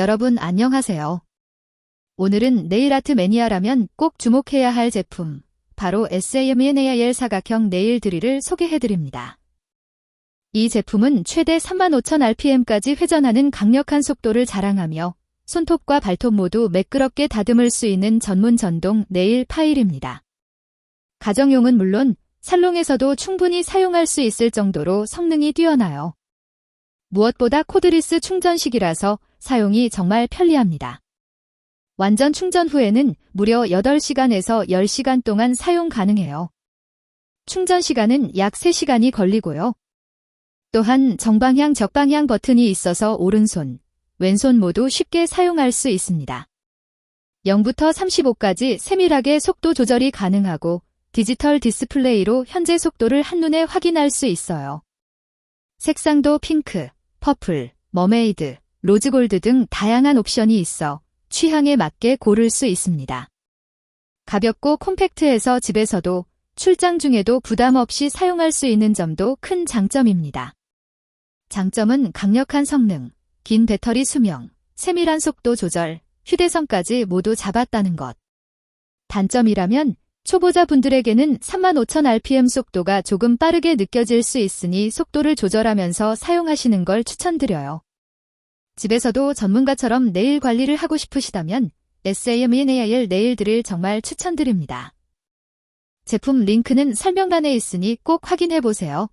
여러분 안녕하세요. 오늘은 네일 아트 매니아라면 꼭 주목해야 할 제품, 바로 SAMNAIL 사각형 네일 드릴을 소개해드립니다. 이 제품은 최대 35,000rpm까지 회전하는 강력한 속도를 자랑하며 손톱과 발톱 모두 매끄럽게 다듬을 수 있는 전문 전동 네일 파일입니다. 가정용은 물론 살롱에서도 충분히 사용할 수 있을 정도로 성능이 뛰어나요. 무엇보다 코드리스 충전식이라서 사용이 정말 편리합니다. 완전 충전 후에는 무려 8시간에서 10시간 동안 사용 가능해요. 충전 시간은 약 3시간이 걸리고요. 또한 정방향 적방향 버튼이 있어서 오른손, 왼손 모두 쉽게 사용할 수 있습니다. 0부터 35까지 세밀하게 속도 조절이 가능하고 디지털 디스플레이로 현재 속도를 한눈에 확인할 수 있어요. 색상도 핑크, 퍼플, 머메이드, 로즈골드 등 다양한 옵션이 있어 취향에 맞게 고를 수 있습니다. 가볍고 콤팩트해서 집에서도 출장 중에도 부담 없이 사용할 수 있는 점도 큰 장점입니다. 장점은 강력한 성능, 긴 배터리 수명, 세밀한 속도 조절, 휴대성까지 모두 잡았다는 것. 단점이라면 초보자분들에게는 35,000rpm 속도가 조금 빠르게 느껴질 수 있으니 속도를 조절하면서 사용하시는 걸 추천드려요. 집에서도 전문가처럼 네일 관리를 하고 싶으시다면 SAMNAIL 네일들을 정말 추천드립니다. 제품 링크는 설명란에 있으니 꼭 확인해보세요.